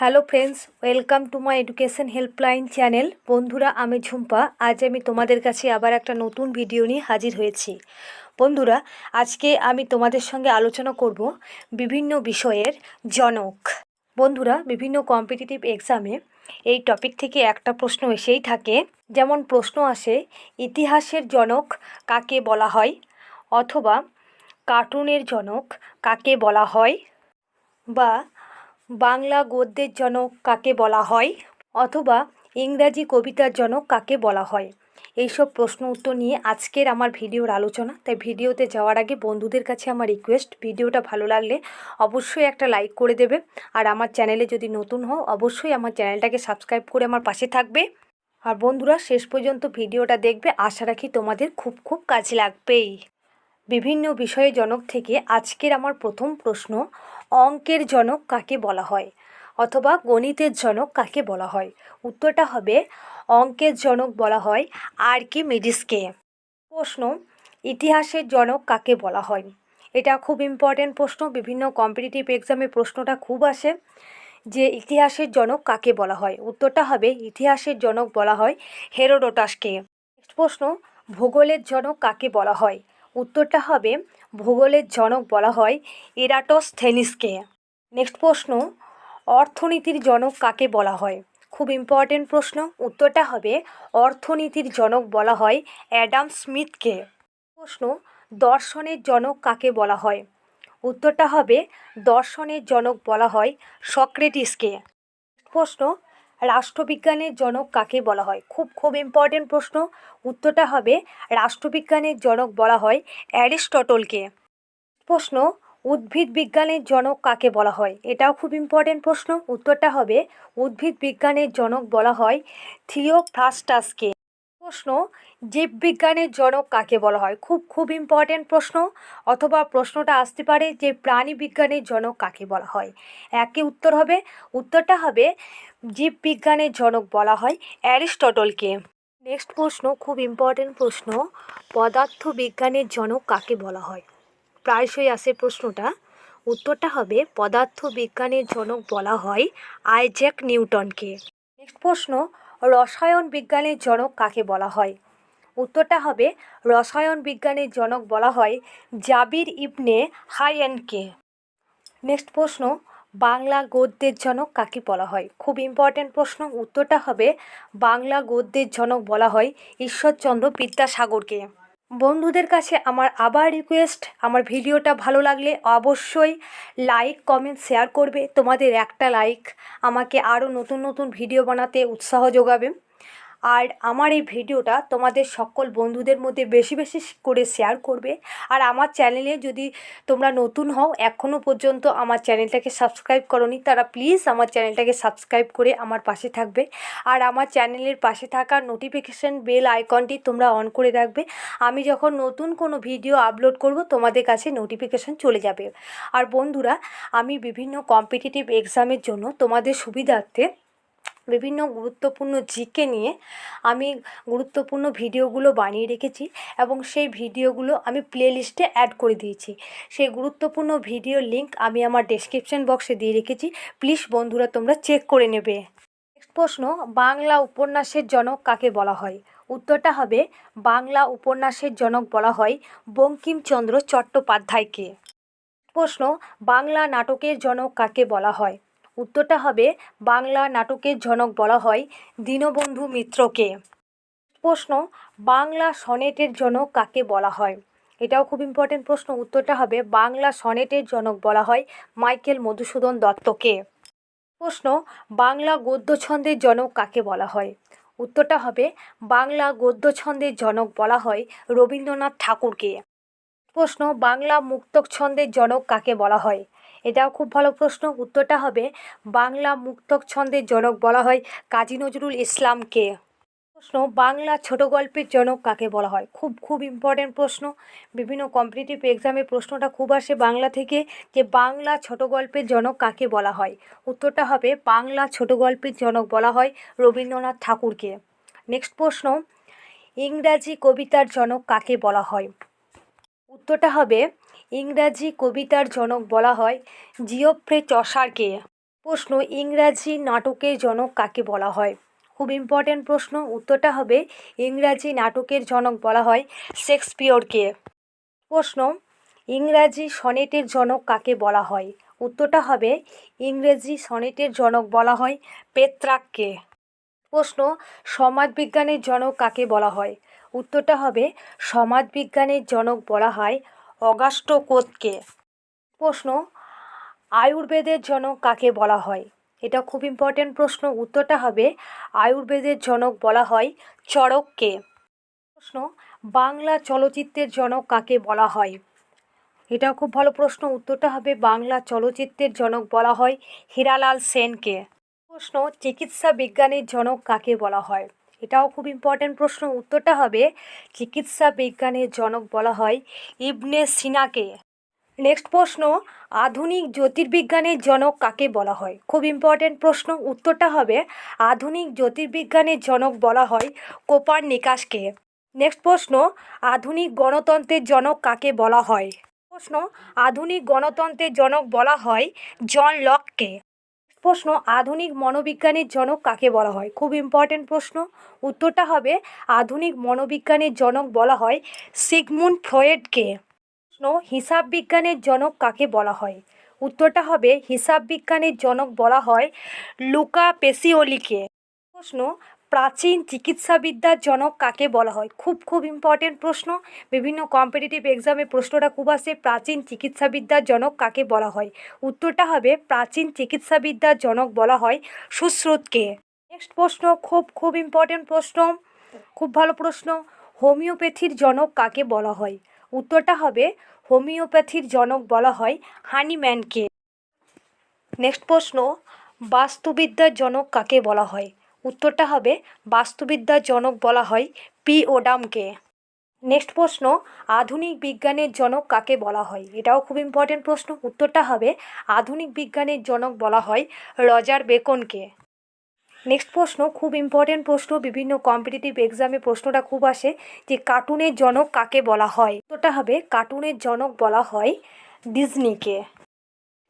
Hello friends welcome to my education helpline channel বন্ধুরা, আমি ঝুম্পা। আজ আমি তোমাদের কাছে আবার একটা নতুন ভিডিও নিয়ে হাজির হয়েছি। বন্ধুরা, আজকে আমি তোমাদের সঙ্গে আলোচনা করব বিভিন্ন বিষয়ের জনক। বন্ধুরা, বিভিন্ন কম্পিটিটিভ এক্সামে এই টপিক থেকে একটা প্রশ্ন এসেই থাকে। যেমন প্রশ্ন আসে, ইতিহাসের জনক কাকে বলা হয়? অথবা কার্টুনের জনক কাকে বলা হয়? বা বাংলা গদ্যের জনক কাকে বলা হয়? অথবা ইংরাজি কবিতার জনক কাকে বলা হয়? এইসব প্রশ্ন উত্তর নিয়ে আজকের আমার ভিডিওর আলোচনা। তাই ভিডিওতে যাওয়ার আগে বন্ধুদের কাছে আমার রিকোয়েস্ট ভিডিওটা ভালো লাগলে অবশ্যই একটা লাইক করে দেবে। আর আমার চ্যানেলে যদি নতুন হও, অবশ্যই আমার চ্যানেলটাকে সাবস্ক্রাইব করে আমার পাশে থাকবে। আর বন্ধুরা, শেষ পর্যন্ত ভিডিওটা দেখবে। আশা রাখি তোমাদের খুব খুব কাজে লাগবেই। বিভিন্ন বিষয়ে জনক থেকে আজকের আমার প্রথম প্রশ্ন অঙ্কের জনক কাকে বলা হয় অথবা গণিতের জনক কাকে বলা হয়? উত্তরটা হবে অঙ্কের জনক বলা হয় আর কি মেডিসকে। প্রশ্ন, ইতিহাসের জনক কাকে বলা হয়? এটা খুব ইম্পর্ট্যান্ট প্রশ্ন, বিভিন্ন কম্পিটিটিভ এক্সামে প্রশ্নটা খুব আসে যে ইতিহাসের জনক কাকে বলা হয়? উত্তরটা হবে ইতিহাসের জনক বলা হয় হেরোডোটাসকে। নেক্সট প্রশ্ন, ভূগোলের জনক কাকে বলা হয়? উত্তরটা হবে ভূগোলের জনক বলা হয় ইরাটোস্থেনিসকে নেক্সট প্রশ্ন, অর্থনীতির জনক কাকে বলা হয়? খুব ইম্পর্টেন্ট প্রশ্ন। উত্তরটা হবে, অর্থনীতির জনক বলা হয় অ্যাডাম স্মিথকে। প্রশ্ন, দর্শনের জনক কাকে বলা হয়? উত্তরটা হবে, দর্শনের জনক বলা হয় সক্রেটিসকে। প্রশ্ন রাষ্ট্রবিজ্ঞানের জনক কাকে বলা হয়? খুব খুব ইম্পর্টেন্ট প্রশ্ন। উত্তরটা হবে রাষ্ট্রবিজ্ঞানের জনক বলা হয় অ্যারিস্টটলকে। প্রশ্ন, উদ্ভিদ বিজ্ঞানের জনক কাকে বলা হয়? এটাও খুব ইম্পর্টেন্ট প্রশ্ন। উত্তরটা হবে উদ্ভিদ বিজ্ঞানের জনক বলা হয় থিওফ্রাস্টাসকে। প্রশ্ন, জীববিজ্ঞানের জনক কাকে বলা হয়? খুব খুব ইম্পর্টেন্ট প্রশ্ন, অথবা প্রশ্নটা আসতে পারে যে প্রাণী বিজ্ঞানের জনক কাকে বলা হয়? একই উত্তর হবে, উত্তরটা হবে জীববিজ্ঞানের জনক বলা হয় অ্যারিস্টটলকে। নেক্সট প্রশ্ন, খুব ইম্পর্টেন্ট প্রশ্ন পদার্থ বিজ্ঞানের জনক কাকে বলা হয়? প্রায়শই আসে প্রশ্নটা। উত্তরটা হবে পদার্থ বিজ্ঞানের জনক বলা হয় আইজ্যাক নিউটনকে। প্রশ্ন রসায়ন বিজ্ঞানের জনক কাকে বলা হয়? উত্তরটা হবে রসায়ন বিজ্ঞানের জনক বলা হয় জাবির ইবনে হাইয়ানকে। নেক্সট প্রশ্ন, বাংলা গদ্যের জনক কাকে বলা হয়? খুব ইম্পর্ট্যান্ট প্রশ্ন। উত্তরটা হবে বাংলা গদ্যের জনক বলা হয় ঈশ্বরচন্দ্র বিদ্যাসাগরকে। বন্ধুদের কাছে আমার আবার রিকোয়েস্ট আমার ভিডিওটা ভালো লাগলে অবশ্যই লাইক কমেন্ট শেয়ার করবে। তোমাদের একটা লাইক আমাকে আরও নতুন নতুন ভিডিও বানাতে উৎসাহ যোগাবে। আর আমার এই ভিডিওটা তোমাদের সকল বন্ধুদের মধ্যে বেশি বেশি করে শেয়ার করবে। আর আমার চ্যানেলে যদি তোমরা নতুন হও এখনও পর্যন্ত আমার চ্যানেলটাকে সাবস্ক্রাইব করনি, তারা প্লিজ আমার চ্যানেলটাকে সাবস্ক্রাইব করে আমার পাশে থাকবে। আর আমার চ্যানেলের পাশে থাকা নোটিফিকেশান বেল আইকনটি তোমরা অন করে রাখবে। আমি যখন নতুন কোনো ভিডিও আপলোড করব, তোমাদের কাছে নোটিফিকেশান চলে যাবে। আর বন্ধুরা, আমি বিভিন্ন কম্পিটিটিভ এক্সামের জন্য তোমাদের সুবিধার্থে বিভিন্ন গুরুত্বপূর্ণ জিকে নিয়ে আমি গুরুত্বপূর্ণ ভিডিওগুলো বানিয়ে রেখেছি এবং সেই ভিডিওগুলো আমি প্লেলিস্টে অ্যাড করে দিয়েছি। সেই গুরুত্বপূর্ণ ভিডিও লিঙ্ক আমি আমার ডেসক্রিপশন বক্সে দিয়ে রেখেছি। প্লিজ বন্ধুরা তোমরা চেক করে নেবে। নেক্সট প্রশ্ন, বাংলা উপন্যাসের জনক কাকে বলা হয়? উত্তরটা হবে, বাংলা উপন্যাসের জনক বলা হয় বঙ্কিমচন্দ্র চট্টোপাধ্যায়কে। প্রশ্ন, বাংলা নাটকের জনক কাকে বলা হয়? উত্তরটা হবে বাংলা নাটকের জনক বলা হয় দীনবন্ধু মিত্রকে। প্রশ্ন, বাংলা সনেটের জনক কাকে বলা হয়? এটাও খুব ইম্পর্টেন্ট প্রশ্ন, উত্তরটা হবে বাংলা সনেটের জনক বলা হয় মাইকেল মধুসূদন দত্তকে। প্রশ্ন, বাংলা গদ্য ছন্দের জনক কাকে বলা হয়? উত্তরটা হবে বাংলা গদ্য ছন্দের জনক বলা হয় রবীন্দ্রনাথ ঠাকুরকে। প্রশ্ন, বাংলা মুক্তক ছন্দের জনক কাকে বলা হয়? এটাও খুব ভালো প্রশ্ন। উত্তরটা হবে বাংলা মুক্তক ছন্দের জনক বলা হয় কাজী নজরুল ইসলামকে। প্রশ্ন, বাংলা ছোট গল্পের জনক কাকে বলা হয়? খুব খুব ইম্পর্ট্যান্ট প্রশ্ন। বিভিন্ন কম্পিটিটিভ এক্সামে প্রশ্নটা খুব আসে বাংলা থেকে যে বাংলা ছোট গল্পের জনক কাকে বলা হয়? উত্তরটা হবে বাংলা ছোট গল্পের জনক বলা হয় রবীন্দ্রনাথ ঠাকুরকে। নেক্সট প্রশ্ন, ইংরাজি কবিতার জনক কাকে বলা হয়? উত্তরটা হবে ইংরাজি কবিতার জনক বলা হয়। জিওফ্রে চসারকে প্রশ্ন, ইংরাজি নাটকের জনক কাকে বলা হয়? খুব ইম্পর্ট্যান্ট প্রশ্ন। উত্তরটা হবে, ইংরাজি নাটকের জনক বলা হয় শেক্সপিয়রকে। প্রশ্ন, ইংরাজি সনেটের জনক কাকে বলা হয়? উত্তরটা হবে, ইংরেজি সনেটের জনক বলা হয় পেত্রাককে। প্রশ্ন, সমাজবিজ্ঞানের জনক কাকে বলা হয়? উত্তরটা হবে, সমাজবিজ্ঞানের জনক বলা হয় অগাস্টো কোতকে? প্রশ্ন, আয়ুর্বেদের জনক কাকে বলা হয়? এটা খুব ইম্পর্ট্যান্ট প্রশ্ন। উত্তরটা হবে, আয়ুর্বেদের জনক বলা হয় চড়ককে। প্রশ্ন, বাংলা চলচ্চিত্রের জনক কাকে বলা হয়? এটাও খুব ভালো প্রশ্ন। উত্তরটা হবে, বাংলা চলচ্চিত্রের জনক বলা হয় হীরালাল সেনকে। প্রশ্ন, চিকিৎসা বিজ্ঞানের জনক কাকে বলা হয়? এটাও খুব ইম্পর্ট্যান্ট প্রশ্ন। উত্তরটা হবে, চিকিৎসা বিজ্ঞানের জনক বলা হয় ইবনে সিনাকে। নেক্সট প্রশ্ন, আধুনিক জ্যোতির্বিজ্ঞানের জনক কাকে বলা হয়? খুব ইম্পর্ট্যান্ট প্রশ্ন। উত্তরটা হবে, আধুনিক জ্যোতির্বিজ্ঞানের জনক বলা হয় কোপার নিকাশকে নেক্সট প্রশ্ন, আধুনিক গণতন্ত্রের জনক কাকে বলা হয়? প্রশ্ন, আধুনিক গণতন্ত্রের জনক বলা হয় জন লককে। প্রশ্ন, আধুনিক মনোবিজ্ঞানের জনক কাকে বলা হয়? খুব ইম্পর্টেন্ট প্রশ্ন। উত্তরটা হবে, আধুনিক মনোবিজ্ঞানের জনক বলা হয় সিগমুন্ড ফ্রয়েডকে। প্রশ্ন, হিসাব বিজ্ঞানের জনক কাকে বলা হয়? উত্তরটা হবে, হিসাব বিজ্ঞানের জনক বলা হয় লুকা পেসিওলিকে প্রশ্ন প্রাচীন চিকিৎসাবিদ্যার জনক কাকে বলা হয়? খুব খুব ইম্পর্টেন্ট প্রশ্ন। বিভিন্ন কম্পিটিটিভ এক্সামে প্রশ্নটা খুব আসে, প্রাচীন চিকিৎসাবিদ্যার জনক কাকে বলা হয়? উত্তরটা হবে, প্রাচীন চিকিৎসাবিদ্যার জনক বলা হয় সুশ্রুতকে নেক্সট প্রশ্ন, খুব খুব ইম্পর্টেন্ট প্রশ্ন, খুব ভালো প্রশ্ন, হোমিওপ্যাথির জনক কাকে বলা হয়? উত্তরটা হবে, হোমিওপ্যাথির জনক বলা হয় হানিম্যানকে। নেক্সট প্রশ্ন, বাস্তুবিদ্যার জনক কাকে বলা হয়? উত্তরটা হবে বাস্তুবিদ্যার জনক বলা হয় পি ওডামকে নেক্সট প্রশ্ন, আধুনিক বিজ্ঞানের জনক কাকে বলা হয়? এটাও খুব ইম্পর্টেন্ট প্রশ্ন। উত্তরটা হবে আধুনিক বিজ্ঞানের জনক বলা হয় রজার বেকনকে। নেক্সট প্রশ্ন, খুব ইম্পর্টেন্ট প্রশ্ন, বিভিন্ন কম্পিটিটিভ এক্সামে প্রশ্নটা খুব আসে যে কার্টুনের জনক কাকে বলা হয়? উত্তরটা হবে কার্টুনের জনক বলা হয় ডিজনিকে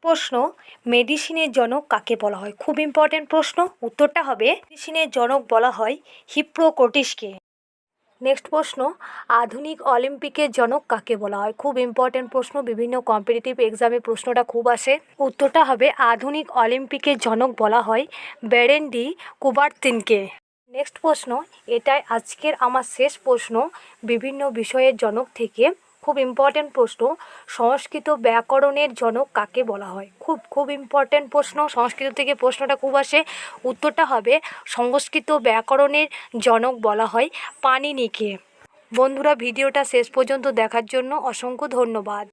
প্রশ্ন, মেডিসিনের জনক কাকে বলা হয়? খুব ইম্পর্টেন্ট প্রশ্ন। উত্তরটা হবে, মেডিসিনের জনক বলা হয় হিপ্রোকোটিসকে। নেক্সট প্রশ্ন, আধুনিক অলিম্পিকের জনক কাকে বলা হয়? খুব ইম্পর্টেন্ট প্রশ্ন, বিভিন্ন কম্পিটিটিভ এক্সামে প্রশ্নটা খুব আসে। উত্তরটা হবে, আধুনিক অলিম্পিকের জনক বলা হয় বেরেন্ডি কুবার্তিনকে। নেক্সট প্রশ্ন, এটাই আজকের আমার শেষ প্রশ্ন। বিভিন্ন বিষয়ের জনক থেকে খুব ইম্পর্টেন্ট প্রশ্ন। সংস্কৃত ব্যাকরণের জনক কাকে বলা হয়? খুব খুব ইম্পর্টেন্ট প্রশ্ন। সংস্কৃত থেকে প্রশ্নটা খুব আসে। উত্তরটা হবে সংস্কৃত ব্যাকরণের জনক বলা হয় পানিনিকে। বন্ধুরা, ভিডিওটা শেষ পর্যন্ত দেখার জন্য অসংখ্য ধন্যবাদ।